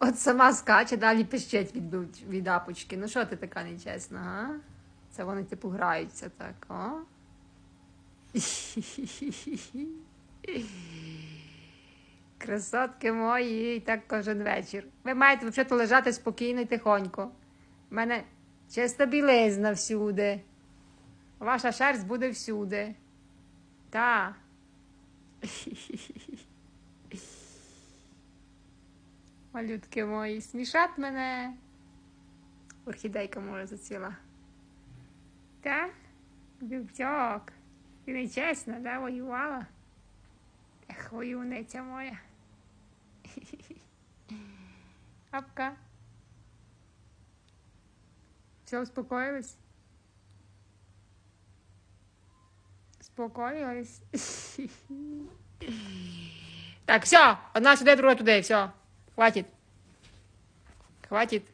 От сама скаче, далі пищить від, від апочки. Ну що ти така нечесна, га? Це вони типу граються так, о? Красотки мої, так кожен вечір. Ви маєте взагалі лежати спокійно і тихонько. У мене чиста білизна всюди. Ваша шерсть буде всюди. Та. Малютки мої, смішать мене. Орхідейка може заціла. Та? Дівчок. Ти нечесна, да, воювала? Ех, воюниця моя. Апка. Все, успокоились? Успокоились? Так, все, одна сюди, друга туди, все. Хватит. Хватит.